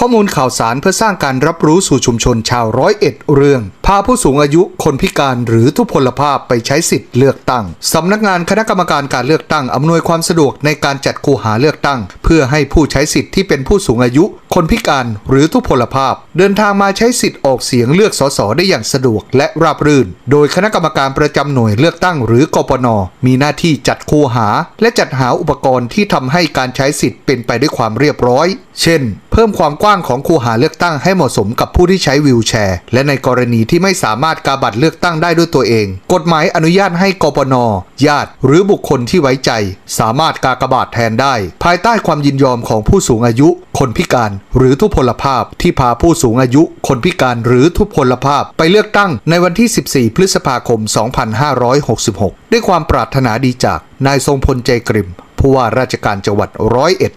ข้อมูลข่าวสารเพื่อสร้างการรับรู้สู่ชุมชนชาวร้อยเอ็ดเรื่อง พาผู้สูงอายุคนพิการหรือทุพพลภาพไปใช้สิทธิ์เลือกตั้งสำนักงานคณะกรรมการการเลือกตั้งอำนวยความสะดวกในการจัดคูหาเลือกตั้ง เพื่อให้ผู้ใช้สิทธิ์ที่เป็นผู้สูงอายุ คนพิการหรือทุพพลภาพ เดินทางมาใช้สิทธิ์ออกเสียงเลือกสสได้อย่างสะดวกและราบรื่น โดยคณะกรรมการประจำหน่วยเลือกตั้งหรือกปน มีหน้าที่จัดคูหา และจัดหาอุปกรณ์ที่ทำให้การใช้สิทธิ์เป็นไปด้วยความเรียบร้อย เช่น เพิ่มความกว้างของคูหาเลือกตั้งให้เหมาะสมกับผู้ที่ใช้วีลแชร์ และในกรณีที่ไม่สามารถกาบัตรเลือกตั้งได้ด้วยตัวเอง กฎหมายอนุญาตให้กปน ญาติ หรือบุคคลที่ไว้ใจ สามารถกากบาทแทนได้ ภายใต้ความยินยอมของผู้สูงอายุ คนพิการ หรือทุพพลภาพที่พาผู้สูงอายุ คนพิการหรือทุพพลภาพไปเลือกตั้งในวันที่ 14 พฤษภาคม 2566 ด้วยความปรารถนาดีจากนายทรงพลใจกริมผู้ว่าราชการจังหวัดร้อยเอ็ด